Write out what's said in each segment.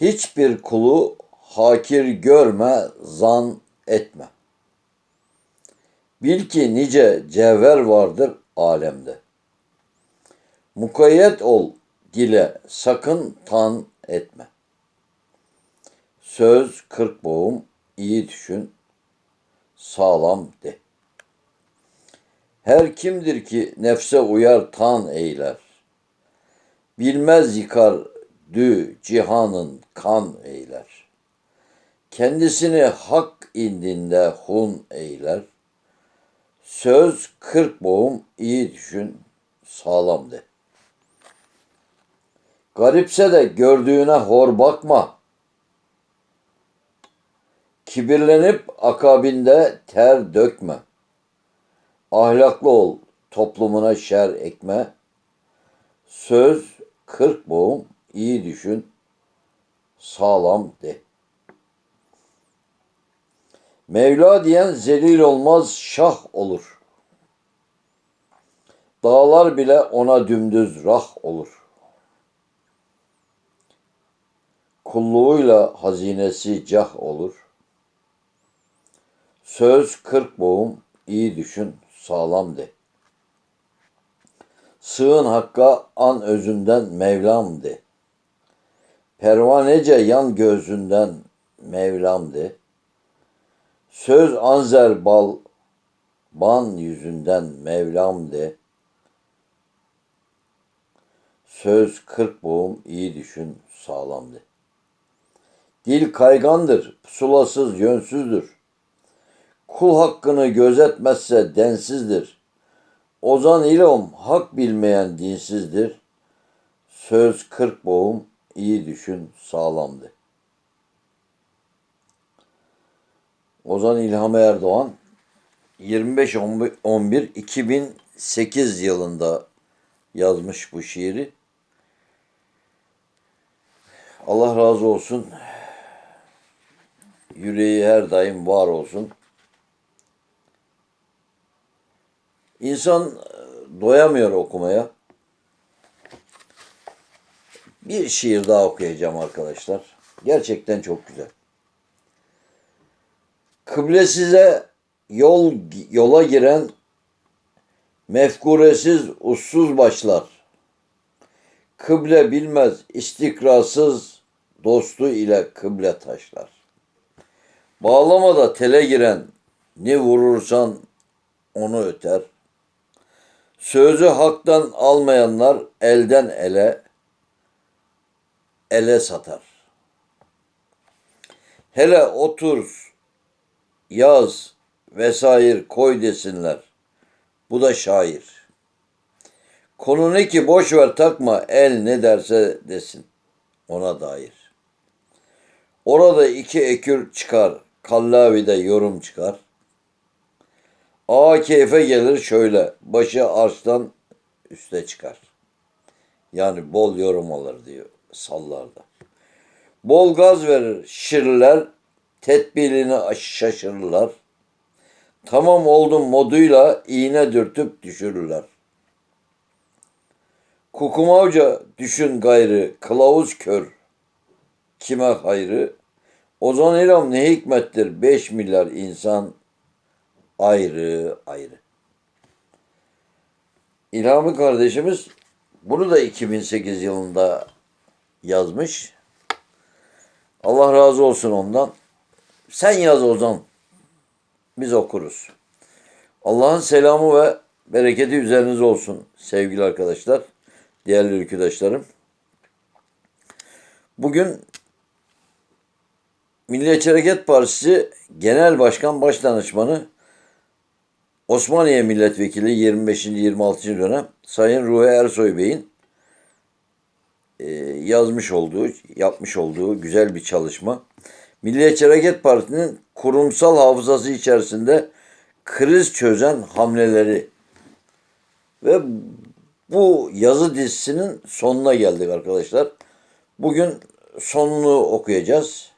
Hiçbir kulu hakir görme, zan etme. Bil ki nice cevher vardır alemde. Mukayyet ol dile, sakın tan etme. Söz kırk boğum, iyi düşün, sağlam de. Her kimdir ki nefse uyar tan eyler. Bilmez yıkar dü cihanın kan eyler. Kendisini hak indinde hun eyler. Söz kırk boğum iyi düşün sağlam de. Garipse de gördüğüne hor bakma. Kibirlenip akabinde ter dökme. Ahlaklı ol, toplumuna şer ekme. Söz kırk boğum, iyi düşün, sağlam de. Mevla diyen zelil olmaz, şah olur. Dağlar bile ona dümdüz rah olur. Kulluğuyla hazinesi cah olur. Söz kırk boğum, iyi düşün, sağlam de. Sığın hakka an özünden Mevlam de. Pervanece yan gözünden Mevlam de. Söz anzer bal ban yüzünden Mevlam de. Söz kırk boğum iyi düşün sağlam de. Dil kaygandır, pusulasız yönsüzdür. Kul hakkını gözetmezse densizdir. Ozan ilom hak bilmeyen dinsizdir. Söz kırk boğum iyi düşün sağlamdı. Ozan İlham Erdoğan 25-11-2008 yılında yazmış bu şiiri. Allah razı olsun. Yüreği her daim var olsun. İnsan doyamıyor okumaya. Bir şiir daha okuyacağım arkadaşlar. Gerçekten çok güzel. Kıble size yol yola giren mefkuresiz ussuz başlar. Kıble bilmez istikrasız dostu ile kıble taşlar. Bağlamada tele giren ne vurursan onu öter. Sözü haktan almayanlar elden ele ele satar. Hele otur, yaz vesaire koy desinler. Bu da şair. Konu ne ki boş ver takma el ne derse desin ona dair. Orada iki ekür çıkar, Kallavi'de yorum çıkar. A keyfe gelir şöyle, başı arştan üste çıkar. Yani bol yorum alır diyor sallarda. Bol gaz verir şirler, tedbirini şaşırırlar. Tamam oldum moduyla iğne dürtüp düşürürler. Kukumavca düşün gayrı, kılavuz kör. Kime hayrı? Ozan İram ne hikmettir, beş milyar insan ayrı ayrı. İlhami kardeşimiz bunu da 2008 yılında yazmış. Allah razı olsun ondan. Sen yaz Ozan. Biz okuruz. Allah'ın selamı ve bereketi üzerinize olsun sevgili arkadaşlar, değerli ülküdaşlarım. Bugün Milliyetçi Hareket Partisi Genel Başkan Başdanışmanı Osmaniye Milletvekili 25. 26. dönem Sayın Ruhi Ersoy Bey'in e, yazmış olduğu, yapmış olduğu güzel bir çalışma. Milliyetçi Hareket Partisi'nin kurumsal hafızası içerisinde kriz çözen hamleleri ve bu yazı dizisinin sonuna geldik arkadaşlar. Bugün sonunu okuyacağız.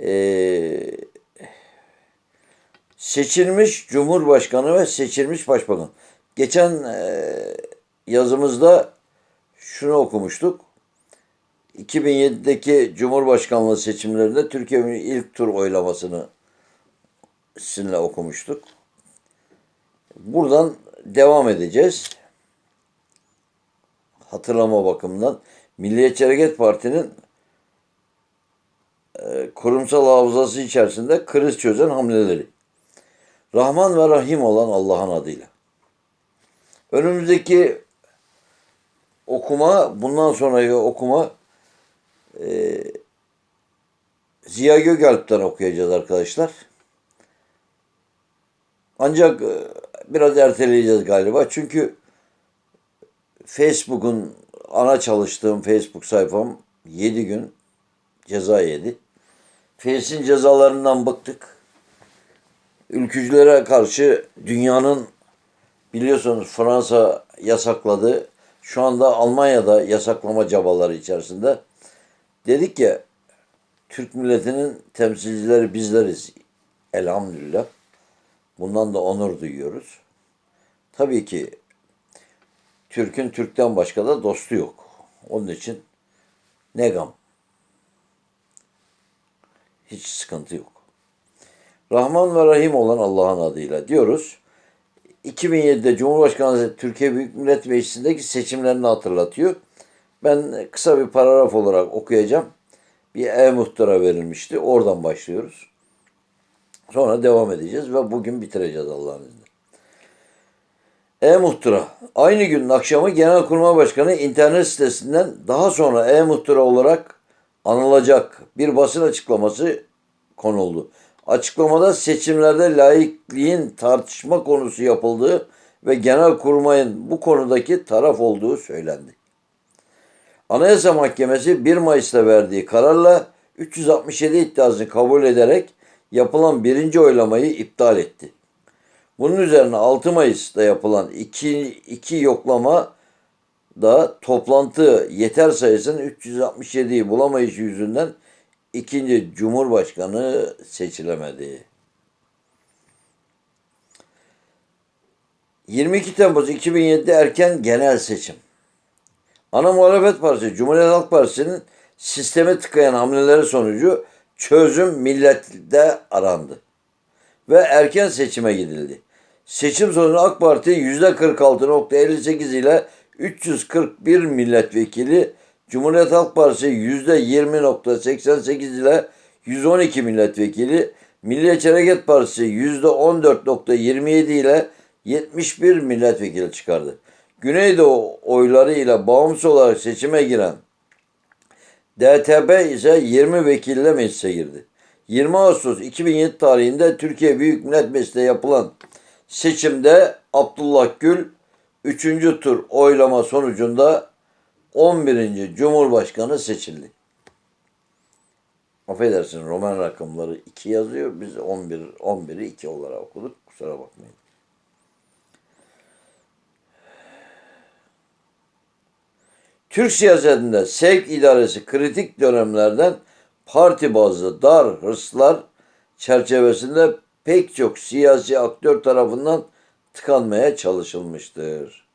Ee, seçilmiş Cumhurbaşkanı ve seçilmiş Başbakan. Geçen e, yazımızda şunu okumuştuk. 2007'deki Cumhurbaşkanlığı seçimlerinde Türkiye'nin ilk tur oylamasını sizinle okumuştuk. Buradan devam edeceğiz. Hatırlama bakımından Milliyetçi Hareket Parti'nin e, kurumsal hafızası içerisinde kriz çözen hamleleri. Rahman ve Rahim olan Allah'ın adıyla. Önümüzdeki okuma, bundan sonraki okuma e, Ziya Gökalp'ten okuyacağız arkadaşlar. Ancak e, biraz erteleyeceğiz galiba. Çünkü Facebook'un ana çalıştığım Facebook sayfam 7 gün ceza yedi. Face'in cezalarından bıktık. Ülkücülere karşı dünyanın biliyorsunuz Fransa yasakladı. Şu anda Almanya'da yasaklama çabaları içerisinde. Dedik ya Türk milletinin temsilcileri bizleriz. Elhamdülillah. Bundan da onur duyuyoruz. Tabii ki Türk'ün Türk'ten başka da dostu yok. Onun için ne gam. Hiç sıkıntı yok. Rahman ve Rahim olan Allah'ın adıyla diyoruz. 2007'de Cumhurbaşkanı Türkiye Büyük Millet Meclisi'ndeki seçimlerini hatırlatıyor. Ben kısa bir paragraf olarak okuyacağım. Bir e-muhtıra verilmişti. Oradan başlıyoruz. Sonra devam edeceğiz ve bugün bitireceğiz Allah'ın izniyle. E-Muhtıra. Aynı günün akşamı Genelkurmay Başkanı internet sitesinden daha sonra E-Muhtıra olarak anılacak bir basın açıklaması konuldu. Açıklamada seçimlerde laikliğin tartışma konusu yapıldığı ve Genelkurmay'ın bu konudaki taraf olduğu söylendi. Anayasa Mahkemesi 1 Mayıs'ta verdiği kararla 367 iddiasını kabul ederek yapılan birinci oylamayı iptal etti. Bunun üzerine 6 Mayıs'ta yapılan iki, iki yoklama da toplantı yeter sayısının 367'yi bulamayışı yüzünden ikinci Cumhurbaşkanı seçilemedi. 22 Temmuz 2007'de erken genel seçim. Ana muhalefet partisi Cumhuriyet Halk Partisi'nin sistemi tıkayan hamleleri sonucu çözüm millette arandı. Ve erken seçime gidildi. Seçim sonucu AK Parti %46.58 ile 341 milletvekili, Cumhuriyet Halk Partisi %20.88 ile 112 milletvekili, Milliyetçi Hareket Partisi %14.27 ile 71 milletvekili çıkardı. Güneydoğu oyları ile bağımsız olarak seçime giren DTP ise 20 vekille meclise girdi. 20 Ağustos 2007 tarihinde Türkiye Büyük Millet Meclisi'nde yapılan seçimde Abdullah Gül 3. tur oylama sonucunda 11. Cumhurbaşkanı seçildi. Affedersin Roman rakamları 2 yazıyor. Biz 11 11'i 2 olarak okuduk. Kusura bakmayın. Türk siyasetinde sevk idaresi kritik dönemlerden parti bazlı dar hırslar çerçevesinde pek çok siyasi aktör tarafından tıkanmaya çalışılmıştır.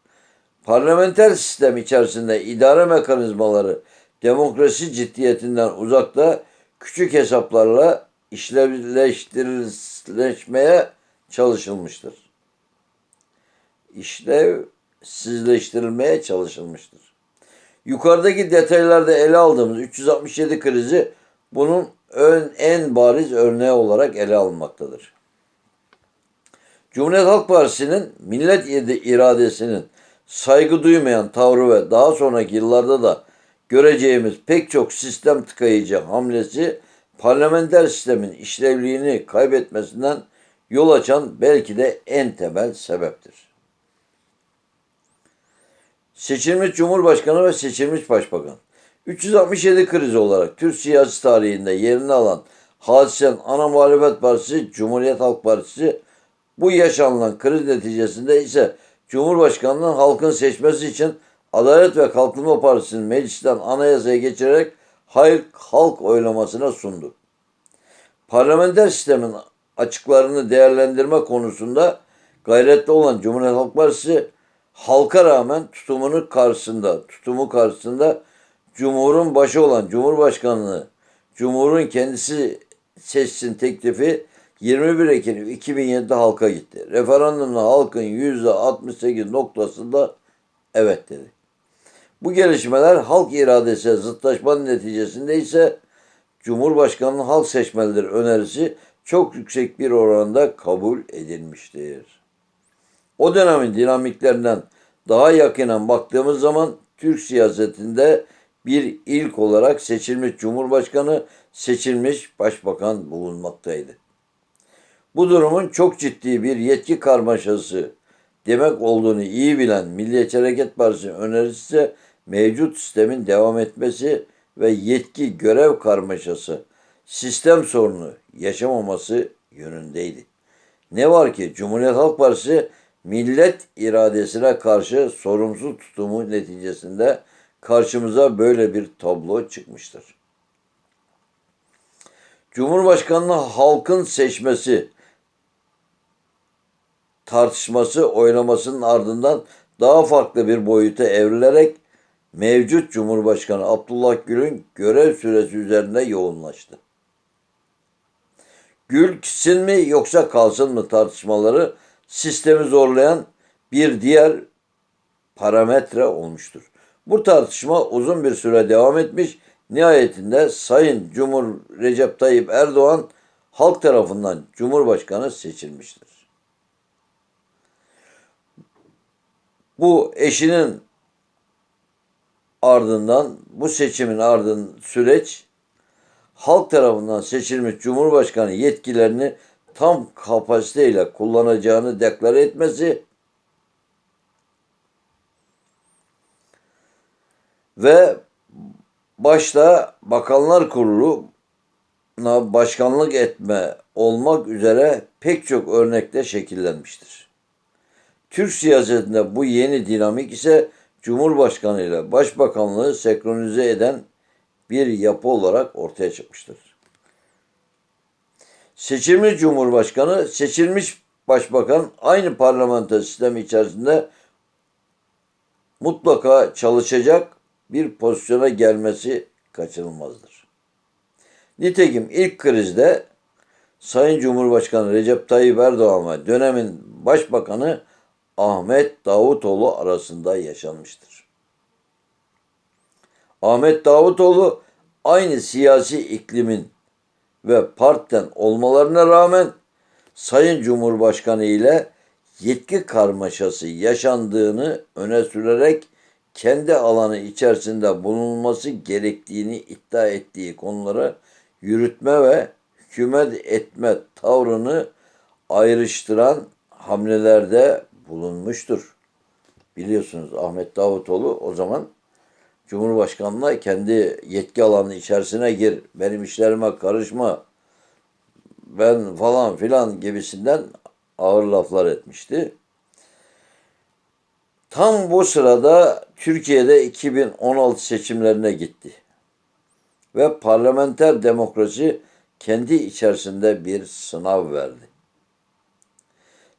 Parlamenter sistem içerisinde idare mekanizmaları demokrasi ciddiyetinden uzakta küçük hesaplarla işlevleştirilmeye çalışılmıştır. İşlevsizleştirilmeye çalışılmıştır. Yukarıdaki detaylarda ele aldığımız 367 krizi bunun ön, en bariz örneği olarak ele alınmaktadır. Cumhuriyet Halk Partisi'nin millet iradesinin saygı duymayan tavrı ve daha sonraki yıllarda da göreceğimiz pek çok sistem tıkayıcı hamlesi parlamenter sistemin işlevliğini kaybetmesinden yol açan belki de en temel sebeptir. Seçilmiş Cumhurbaşkanı ve seçilmiş Başbakan. 367 krizi olarak Türk siyasi tarihinde yerini alan hadisenin ana muhalefet partisi Cumhuriyet Halk Partisi bu yaşanılan kriz neticesinde ise Cumhurbaşkanı'nın halkın seçmesi için Adalet ve Kalkınma Partisi'nin meclisten anayasaya geçirerek hayır halk oylamasına sundu. Parlamenter sistemin açıklarını değerlendirme konusunda gayretli olan Cumhuriyet Halk Partisi halka rağmen tutumunu karşısında, tutumu karşısında Cumhur'un başı olan Cumhurbaşkanlığı, Cumhur'un kendisi seçsin teklifi 21 Ekim 2007'de halka gitti. Referandumda halkın %68 noktasında evet dedi. Bu gelişmeler halk iradesi zıtlaşmanın neticesinde ise Cumhurbaşkanlığı halk seçmelidir önerisi çok yüksek bir oranda kabul edilmiştir. O dönemin dinamiklerinden daha yakinen baktığımız zaman Türk siyasetinde bir ilk olarak seçilmiş Cumhurbaşkanı, seçilmiş Başbakan bulunmaktaydı. Bu durumun çok ciddi bir yetki karmaşası demek olduğunu iyi bilen Milliyetçi Hareket Partisi önerisi ise mevcut sistemin devam etmesi ve yetki görev karmaşası, sistem sorunu yaşamaması yönündeydi. Ne var ki Cumhuriyet Halk Partisi millet iradesine karşı sorumsuz tutumu neticesinde karşımıza böyle bir tablo çıkmıştır. Cumhurbaşkanlığı halkın seçmesi tartışması oylamasının ardından daha farklı bir boyuta evrilerek mevcut Cumhurbaşkanı Abdullah Gül'ün görev süresi üzerinde yoğunlaştı. Gül gitsin mi yoksa kalsın mı tartışmaları sistemi zorlayan bir diğer parametre olmuştur. Bu tartışma uzun bir süre devam etmiş. Nihayetinde Sayın Cumhur Recep Tayyip Erdoğan halk tarafından Cumhurbaşkanı seçilmiştir. Bu eşinin ardından bu seçimin ardından süreç halk tarafından seçilmiş Cumhurbaşkanı yetkilerini tam kapasiteyle kullanacağını deklare etmesi ve başta Bakanlar Kurulu'na başkanlık etme olmak üzere pek çok örnekte şekillenmiştir. Türk siyasetinde bu yeni dinamik ise Cumhurbaşkanı ile Başbakanlığı senkronize eden bir yapı olarak ortaya çıkmıştır. Seçilmiş Cumhurbaşkanı, seçilmiş Başbakan aynı parlamento sistemi içerisinde mutlaka çalışacak bir pozisyona gelmesi kaçınılmazdır. Nitekim ilk krizde Sayın Cumhurbaşkanı Recep Tayyip Erdoğan ve dönemin Başbakanı Ahmet Davutoğlu arasında yaşanmıştır. Ahmet Davutoğlu aynı siyasi iklimin ve partiden olmalarına rağmen Sayın Cumhurbaşkanı ile yetki karmaşası yaşandığını öne sürerek kendi alanı içerisinde bulunması gerektiğini iddia ettiği konuları yürütme ve hükümet etme tavrını ayrıştıran hamlelerde bulunmuştur. Biliyorsunuz Ahmet Davutoğlu o zaman Cumhurbaşkanı'na kendi yetki alanı içerisine gir, benim işlerime karışma, ben falan filan gibisinden ağır laflar etmişti. Tam bu sırada Türkiye'de 2016 seçimlerine gitti. Ve parlamenter demokrasi kendi içerisinde bir sınav verdi.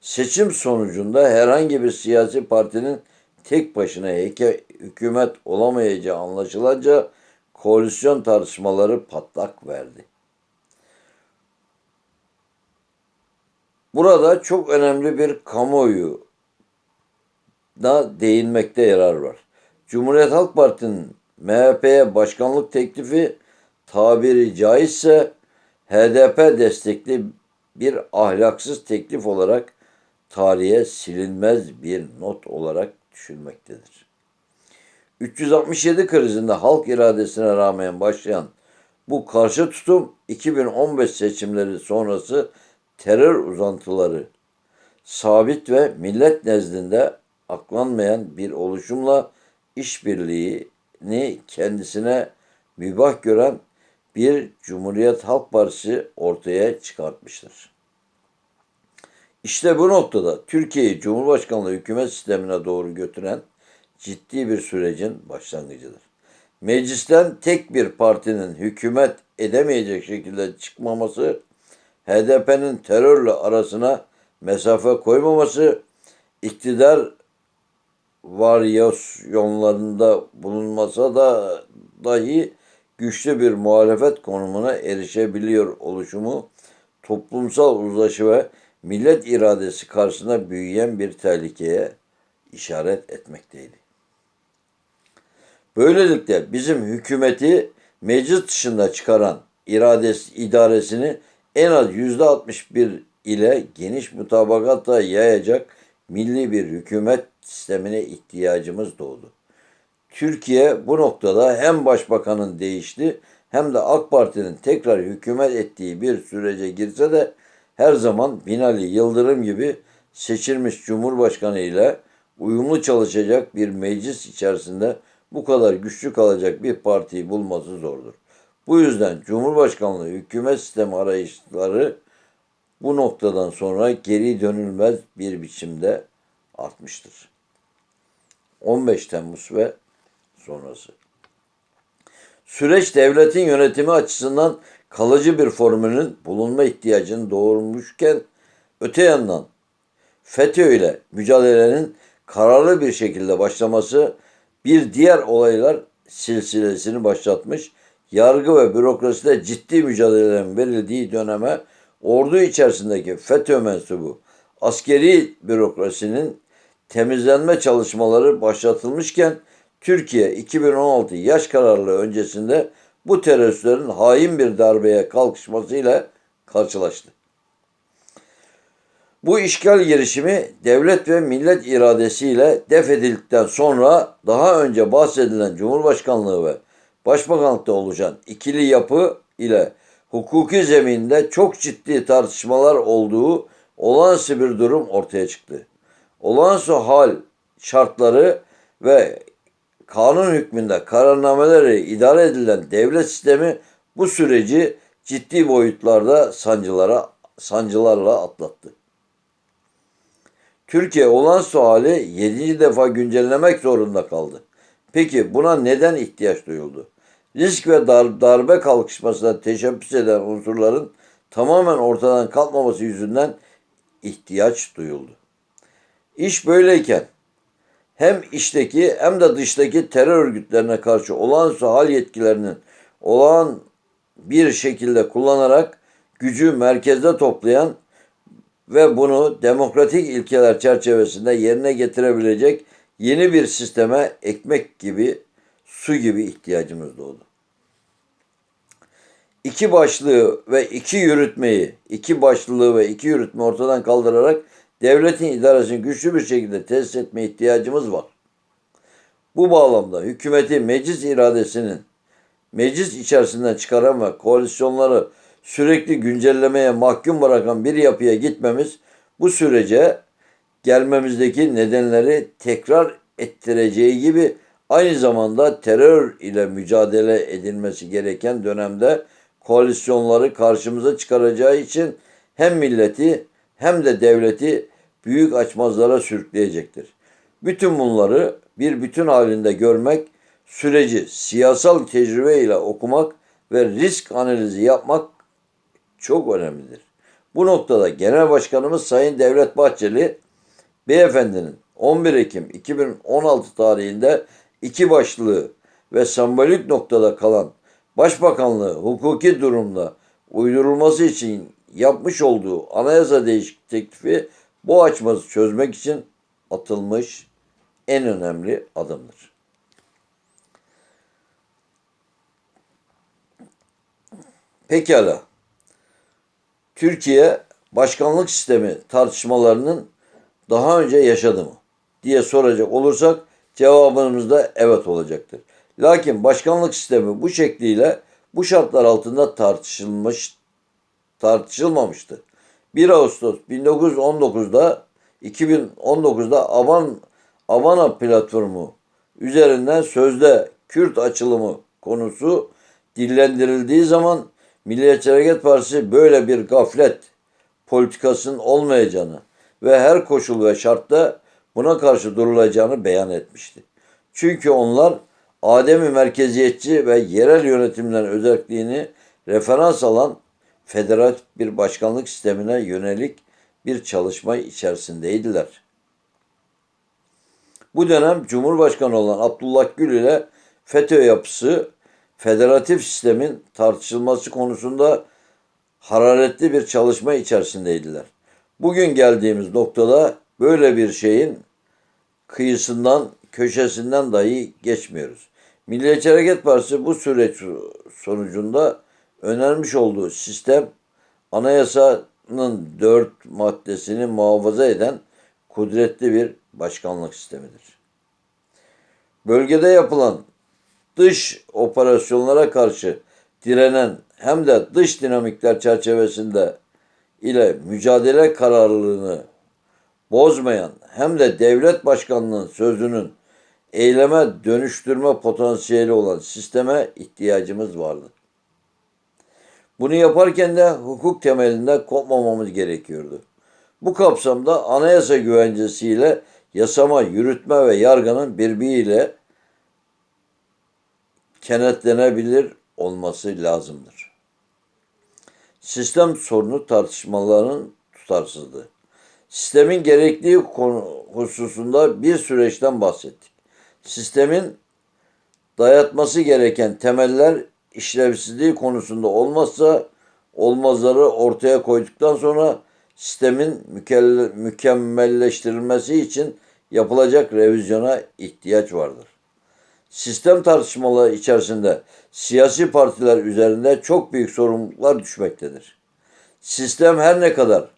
Seçim sonucunda herhangi bir siyasi partinin tek başına hükümet olamayacağı anlaşılınca koalisyon tartışmaları patlak verdi. Burada çok önemli bir kamuoyu da değinmekte yarar var. Cumhuriyet Halk Partisi'nin MHP'ye başkanlık teklifi tabiri caizse HDP destekli bir ahlaksız teklif olarak tarihe silinmez bir not olarak düşünmektedir. 367 krizinde halk iradesine rağmen başlayan bu karşı tutum 2015 seçimleri sonrası terör uzantıları sabit ve millet nezdinde aklanmayan bir oluşumla işbirliğini kendisine mübah gören bir Cumhuriyet Halk Partisi ortaya çıkartmıştır. İşte bu noktada Türkiye'yi Cumhurbaşkanlığı hükümet sistemine doğru götüren ciddi bir sürecin başlangıcıdır. Meclisten tek bir partinin hükümet edemeyecek şekilde çıkmaması, HDP'nin terörle arasına mesafe koymaması, iktidar varyasyonlarında bulunmasa da dahi güçlü bir muhalefet konumuna erişebiliyor oluşumu toplumsal uzlaşı ve millet iradesi karşısında büyüyen bir tehlikeye işaret etmekteydi. Böylelikle bizim hükümeti meclis dışında çıkaran iradesi, idaresini en az yüzde 61 ile geniş mutabakatla yayacak milli bir hükümet sistemine ihtiyacımız doğdu. Türkiye bu noktada hem başbakanın değişti hem de AK Parti'nin tekrar hükümet ettiği bir sürece girse de her zaman Binali Yıldırım gibi seçilmiş Cumhurbaşkanı ile uyumlu çalışacak bir meclis içerisinde bu kadar güçlü kalacak bir partiyi bulması zordur. Bu yüzden Cumhurbaşkanlığı hükümet sistemi arayışları bu noktadan sonra geri dönülmez bir biçimde artmıştır. 15 Temmuz ve sonrası. Süreç devletin yönetimi açısından kalıcı bir formülün bulunma ihtiyacını doğurmuşken öte yandan FETÖ ile mücadelenin kararlı bir şekilde başlaması bir diğer olaylar silsilesini başlatmış, yargı ve bürokraside ciddi mücadelelerin verildiği döneme ordu içerisindeki FETÖ mensubu askeri bürokrasinin temizlenme çalışmaları başlatılmışken Türkiye 2016 yaş kararlı öncesinde bu teröristlerin hain bir darbeye kalkışmasıyla karşılaştı. Bu işgal girişimi devlet ve millet iradesiyle def edildikten sonra daha önce bahsedilen Cumhurbaşkanlığı ve Başbakanlıkta oluşan ikili yapı ile hukuki zeminde çok ciddi tartışmalar olduğu olağanüstü bir durum ortaya çıktı. Olağanüstü hal şartları ve kanun hükmünde kararnameleri idare edilen devlet sistemi bu süreci ciddi boyutlarda sancılara sancılarla atlattı. Türkiye olağanüstü hali 7. defa güncellemek zorunda kaldı. Peki buna neden ihtiyaç duyuldu? Risk ve dar, darbe kalkışmasına teşebbüs eden unsurların tamamen ortadan kalkmaması yüzünden ihtiyaç duyuldu. İş böyleyken hem içteki hem de dıştaki terör örgütlerine karşı olağanüstü hal yetkilerinin olağan bir şekilde kullanarak gücü merkezde toplayan ve bunu demokratik ilkeler çerçevesinde yerine getirebilecek yeni bir sisteme ekmek gibi, su gibi ihtiyacımız doğdu. İki başlığı ve iki yürütmeyi, iki başlılığı ve iki yürütme ortadan kaldırarak devletin idaresini güçlü bir şekilde tesis etme ihtiyacımız var. Bu bağlamda hükümeti meclis iradesinin meclis içerisinden çıkaran ve koalisyonları sürekli güncellemeye mahkum bırakan bir yapıya gitmemiz bu sürece gelmemizdeki nedenleri tekrar ettireceği gibi aynı zamanda terör ile mücadele edilmesi gereken dönemde koalisyonları karşımıza çıkaracağı için hem milleti hem de devleti büyük açmazlara sürükleyecektir. Bütün bunları bir bütün halinde görmek, süreci siyasal tecrübe ile okumak ve risk analizi yapmak çok önemlidir. Bu noktada Genel Başkanımız Sayın Devlet Bahçeli, Beyefendinin 11 Ekim 2016 tarihinde iki başlığı ve sembolik noktada kalan Başbakanlığı hukuki durumda uydurulması için yapmış olduğu anayasa değişiklik teklifi bu açmazı çözmek için atılmış en önemli adımdır. Pekala. Türkiye başkanlık sistemi tartışmalarının daha önce yaşadı mı diye soracak olursak cevabımız da evet olacaktır. Lakin başkanlık sistemi bu şekliyle bu şartlar altında tartışılmış tartışılmamıştı. 1 Ağustos 1919'da 2019'da Avan Avana platformu üzerinden sözde Kürt açılımı konusu dillendirildiği zaman Milliyetçi Hareket Partisi böyle bir gaflet politikasının olmayacağını ve her koşul ve şartta buna karşı durulacağını beyan etmişti. Çünkü onlar Ademi merkeziyetçi ve yerel yönetimlerin özelliğini referans alan federal bir başkanlık sistemine yönelik bir çalışma içerisindeydiler. Bu dönem Cumhurbaşkanı olan Abdullah Gül ile FETÖ yapısı federatif sistemin tartışılması konusunda hararetli bir çalışma içerisindeydiler. Bugün geldiğimiz noktada böyle bir şeyin kıyısından, köşesinden dahi geçmiyoruz. Milliyetçi Hareket Partisi bu süreç sonucunda önermiş olduğu sistem anayasanın dört maddesini muhafaza eden kudretli bir başkanlık sistemidir. Bölgede yapılan dış operasyonlara karşı direnen hem de dış dinamikler çerçevesinde ile mücadele kararlılığını bozmayan hem de devlet başkanlığının sözünün eyleme dönüştürme potansiyeli olan sisteme ihtiyacımız vardı. Bunu yaparken de hukuk temelinde kopmamamız gerekiyordu. Bu kapsamda anayasa güvencesiyle yasama, yürütme ve yargının birbiriyle kenetlenebilir olması lazımdır. Sistem sorunu tartışmaların tutarsızlığı. Sistemin gerekliği hususunda bir süreçten bahsettik. Sistemin dayatması gereken temeller işlevsizliği konusunda olmazsa olmazları ortaya koyduktan sonra sistemin mükemmelleştirilmesi için yapılacak revizyona ihtiyaç vardır. Sistem tartışmaları içerisinde siyasi partiler üzerinde çok büyük sorumluluklar düşmektedir. Sistem her ne kadar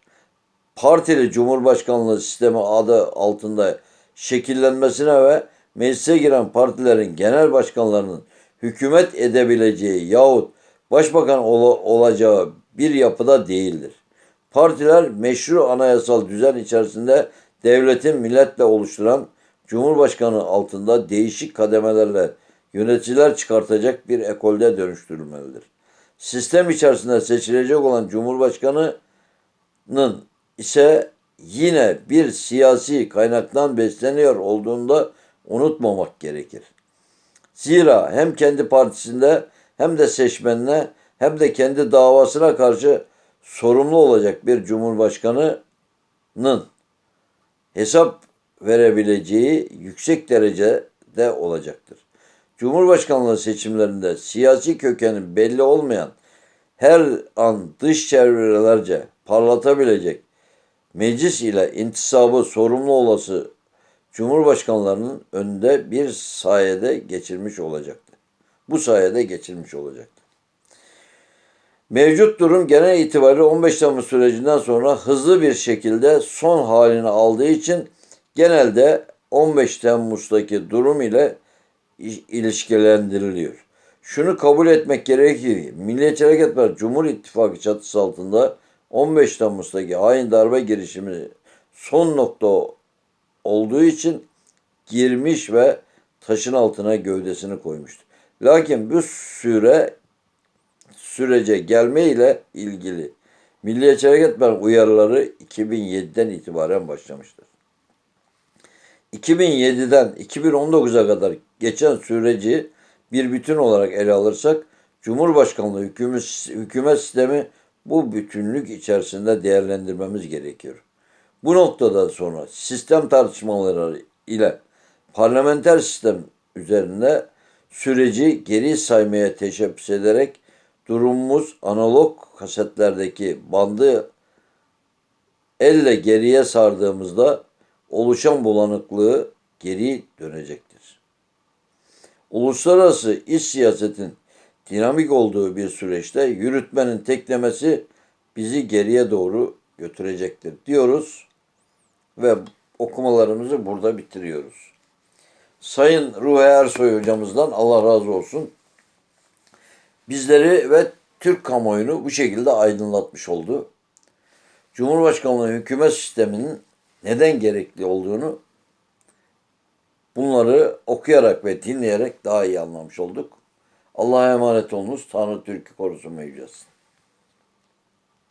partili cumhurbaşkanlığı sistemi adı altında şekillenmesine ve meclise giren partilerin genel başkanlarının hükümet edebileceği yahut başbakan ol- olacağı bir yapıda değildir. Partiler meşru anayasal düzen içerisinde devletin milletle oluşturan Cumhurbaşkanı altında değişik kademelerle yöneticiler çıkartacak bir ekolde dönüştürülmelidir. Sistem içerisinde seçilecek olan Cumhurbaşkanı'nın ise yine bir siyasi kaynaktan besleniyor olduğunda unutmamak gerekir. Zira hem kendi partisinde hem de seçmenine hem de kendi davasına karşı sorumlu olacak bir cumhurbaşkanının hesap verebileceği yüksek derecede olacaktır. Cumhurbaşkanlığı seçimlerinde siyasi kökeni belli olmayan her an dış çevrelerce parlatabilecek meclis ile intisabı sorumlu olası Cumhurbaşkanlarının önünde bir sayede geçirmiş olacaktı. Bu sayede geçirmiş olacaktı. Mevcut durum genel itibariyle 15 Temmuz sürecinden sonra hızlı bir şekilde son halini aldığı için genelde 15 Temmuz'daki durum ile ilişkilendiriliyor. Şunu kabul etmek gerekir ki Milliyetçi Hareket Partisi Cumhur İttifakı çatısı altında 15 Temmuz'daki hain darbe girişimi son nokta olduğu için girmiş ve taşın altına gövdesini koymuştu. Lakin bu süre sürece gelme ile ilgili Milliyetçi Hareket Partisi uyarıları 2007'den itibaren başlamıştır. 2007'den 2019'a kadar geçen süreci bir bütün olarak ele alırsak Cumhurbaşkanlığı hükümet, hükümet sistemi bu bütünlük içerisinde değerlendirmemiz gerekiyor. Bu noktadan sonra sistem tartışmaları ile parlamenter sistem üzerinde süreci geri saymaya teşebbüs ederek durumumuz analog kasetlerdeki bandı elle geriye sardığımızda oluşan bulanıklığı geri dönecektir. Uluslararası iç siyasetin dinamik olduğu bir süreçte yürütmenin teklemesi bizi geriye doğru götürecektir diyoruz ve okumalarımızı burada bitiriyoruz. Sayın Ruhi Ersoy hocamızdan Allah razı olsun. Bizleri ve Türk kamuoyunu bu şekilde aydınlatmış oldu. Cumhurbaşkanlığı hükümet sisteminin neden gerekli olduğunu bunları okuyarak ve dinleyerek daha iyi anlamış olduk. Allah'a emanet olunuz. Tanrı Türk'ü korusun ve yücelsin.